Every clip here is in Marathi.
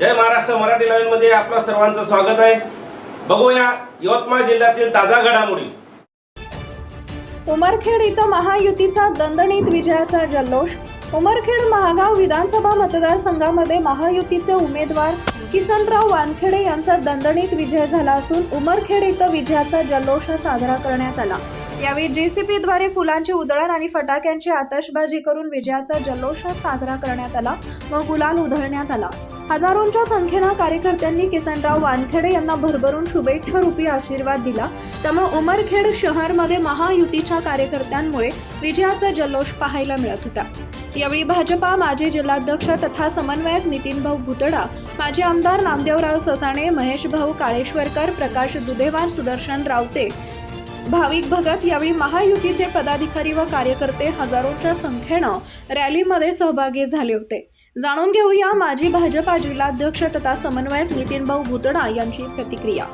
जय महाराष्ट्र. मराठी लाईव्हमध्ये आपलं सर्वांचं स्वागत आहे. बघूया यवतमाळ जिल्ह्यातील ताजा घडामोडी. उमरखेड इथं महायुतीचा दणदणीत विजयाचा जल्लोष. उमरखेड महागाव विधानसभा मतदारसंघामध्ये महायुतीचे उमेदवार किसनराव वानखेडे यांचा दणदणीत विजय झाला असून उमरखेड इथं विजयाचा जल्लोष साजरा करण्यात आला. यावेळी जेसीपीद्वारे फुलांची उधळण आणि फटाक्यांची आतषबाजी करून विजयाचा जल्लोष साजरा करण्यात आला. व गुलाल उधळण्यात आला. हजारोंच्या संख्येनं कार्यकर्त्यांनी किसनराव वानखेडे यांना भरभरून शुभेच्छा रूपी आशीर्वाद दिला. त्यामुळे उमरखेड शहरमध्ये महायुतीच्या कार्यकर्त्यांमुळे विजयाचा जल्लोष पाहायला मिळत होता. यावेळी भाजपा माजी जिल्हाध्यक्ष तथा समन्वयक नितीन भाऊ भुतडा माजी आमदार नामदेवराव ससाणे महेश भाऊ काळेश्वरकर प्रकाश दुधेवान सुदर्शन रावते भाविक भगत यावेळी महायुतीचे पदाधिकारी व कार्यकर्ते हजारोच्या संख्येनं रॅलीमध्ये सहभागी झाले होते. जाणून घेऊया माजी भाजपा जिल्हाध्यक्ष तथा समन्वयक नितीन भाऊ भुतडा यांची प्रतिक्रिया.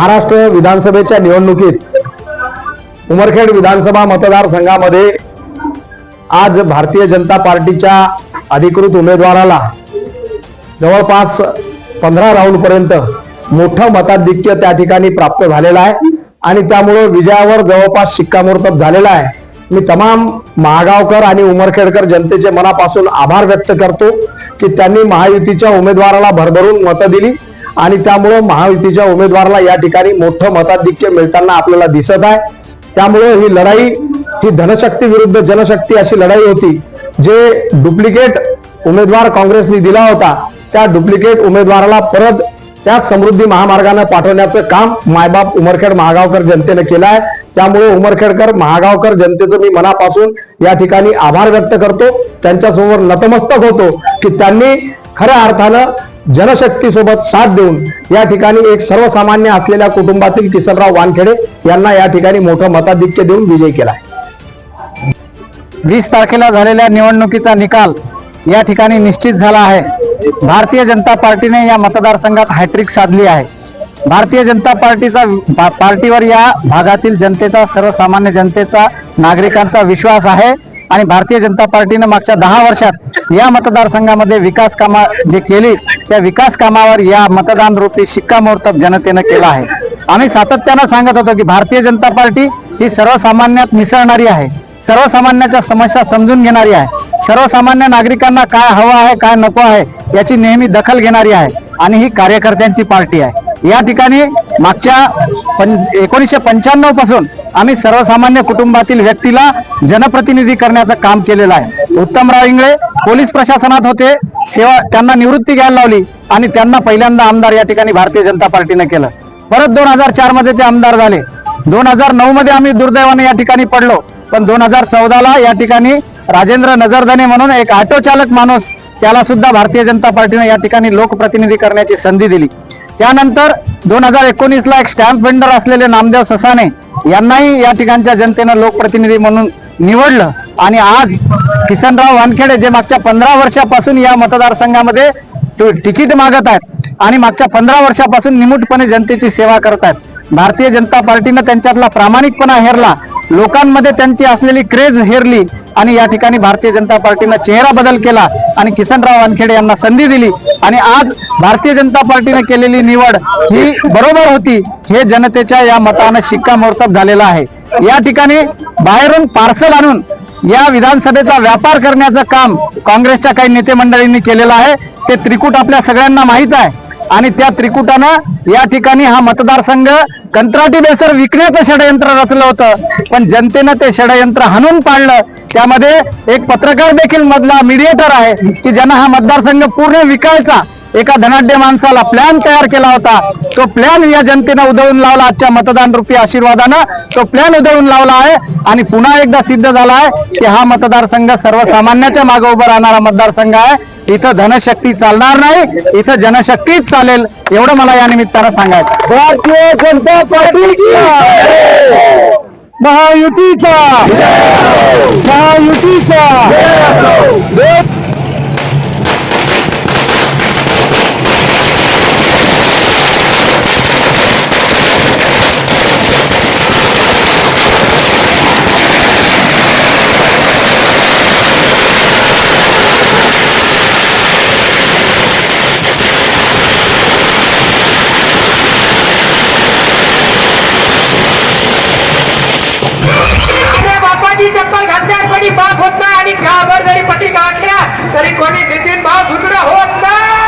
महाराष्ट्र विधानसभेच्या निवडणुकीत उमरखेड विधानसभा मतदारसंघामध्ये आज भारतीय जनता पार्टीच्या अधिकृत उमेदवाराला जवळपास पंधरा राऊंडपर्यंत मोठं मताधिक्य त्या ठिकाणी प्राप्त झालेलं आहे आणि त्यामुळे विजयावर जवळपास शिक्कामोर्तब झालेला आहे. मी तमाम महागावकर आणि उमरखेडकर जनतेचे मनापासून आभार व्यक्त करतो की त्यांनी महायुतीच्या उमेदवाराला भरभरून मतं दिली. आणि त्यामुळं महायुतीच्या उमेदवाराला या ठिकाणी मोठं मताधिक्य मिळताना आपल्याला दिसत आहे. त्यामुळे ही लढाई ही धनशक्ती विरुद्ध जनशक्ती अशी लढाई होती जे डुप्लिकेट उमेदवार काँग्रेसने दिला होता. त्या डुप्लिकेट उमेदवाराला परत त्याच समृद्धी महामार्गानं पाठवण्याचं काम मायबाप उमरखेड महागावकर जनतेने केलं आहे. त्यामुळे उमरखेडकर महागावकर जनतेचं मी मनापासून या ठिकाणी आभार व्यक्त करतो. त्यांच्यासमोर नतमस्तक होतो की त्यांनी खऱ्या अर्थानं जनशक्तीसोबत साथ देऊन या ठिकाणी एक सर्वसामान्य असलेल्या कुटुंबातील किसनराव वानखेडे यांना या ठिकाणी मोठं मताधिक्य देऊन विजय केला आहे वीस तारखेला झालेल्या निवडणुकीचा निकाल या ठिकाणी निश्चित झाला आहे. भारतीय जनता पार्टीने या मतदारसंघात हॅट्रिक साधली आहे. भारतीय जनता पार्टीचा पार्टीवर या भागातील जनतेचा सर्वसामान्य जनतेचा नागरिकांचा विश्वास आहे. आणि भारतीय जनता पार्टीने मागच्या दहा वर्षात या मतदारसंघामध्ये विकास कामा जे केली त्या विकास कामावर या मतदान रूपी शिक्कामोर्तब जनतेनं केला आहे. आम्ही सातत्यानं सांगत होतो की भारतीय जनता पार्टी ही सर्वसामान्यात मिसळणारी आहे. सर्वसामान्याच्या समस्या समजून घेणारी आहे. सर्वसामान्य नागरिकांना काय हवं आहे काय नको आहे याची नेहमी दखल घेणारी आहे. आणि ही कार्यकर्त्यांची पार्टी आहे. या ठिकाणी मागच्या पं एकोणीसशे पंच्याण्णवपासून आम्ही सर्वसामान्य कुटुंबातील व्यक्तीला जनप्रतिनिधी करण्याचं काम केलेलं आहे. उत्तमराव इंगळे पोलीस प्रशासनात होते. सेवा त्यांना निवृत्ती घ्यायला लावली आणि त्यांना पहिल्यांदा आमदार या ठिकाणी भारतीय जनता पार्टीनं केलं. परत दोन हजार चारमध्ये ते आमदार झाले. दोन हजार नऊ मध्ये आम्ही दुर्दैवाने या ठिकाणी पडलो. पण दोन हजार चौदाला या ठिकाणी राजेंद्र नजरदने म्हणून एक ऑटो चालक माणूस त्याला सुद्धा भारतीय जनता पार्टीने या ठिकाणी लोकप्रतिनिधी करण्याची संधी दिली. त्यानंतर दोन हजार एकोणीसला एक स्टॅम्प वेंडर असलेले नामदेव ससाने यांनाही या ठिकाणच्या जनतेनं लोकप्रतिनिधी म्हणून निवडलं. आणि आज किसनराव वानखेडे जे मागच्या पंधरा वर्षापासून या मतदारसंघामध्ये तिकीट मागत आहेत आणि मागच्या पंधरा वर्षापासून निमूटपणे जनतेची सेवा करत आहेत. भारतीय जनता पार्टीनं त्यांच्यातला प्रामाणिकपणा हेरला. लोकांमध्ये त्यांची असलेली क्रेज हेरली आणि या ठिकाणी भारतीय जनता पार्टीनं चेहरा बदल केला आणि किसनराव वानखेडे यांना संधी दिली. आणि आज भारतीय जनता पार्टीने केलेली निवड ही बरोबर होती हे जनतेच्या या मतानं शिक्कामोर्तब झालेलं आहे. या ठिकाणी बाहेरून पार्सल आणून या विधानसभेचा व्यापार करण्याचं काम काँग्रेसच्या काही नेते मंडळींनी केलेलं आहे. ते त्रिकूट आपल्या सगळ्यांना माहीत आहे. आणि त्या त्रिकुटानं या ठिकाणी हा मतदारसंघ कंत्राटी बेसर विकण्याचं षडयंत्र रचलं होतं. पण जनतेनं ते षडयंत्र हाणून पाडलं. त्यामध्ये एक पत्रकार देखील मधला मीडिएटर आहे की ज्यांना हा मतदारसंघ पूर्ण विकायचा. एका धनाढ्य माणसाला प्लॅन तयार केला होता. तो प्लॅन या जनतेनं उधळून लावला. आजच्या मतदान रूपी आशीर्वादानं तो प्लॅन उधळून लावला आहे. आणि पुन्हा एकदा सिद्ध झाला आहे की हा मतदारसंघ सर्वसामान्याच्या मागे उभा राहणारा मतदारसंघ आहे. इथं धनशक्ती चालणार नाही इथं जनशक्तीच चालेल एवढं मला या निमित्तानं सांगायचं भारतीय जनता पार्टी महायुतीचा महायुतीचा काची चप्पल घातल्या कोणी बाप होत नाही आणि गाभर जरी पटी गाठल्या तरी कोणी नितीन बाप सुद्धा होत नाही.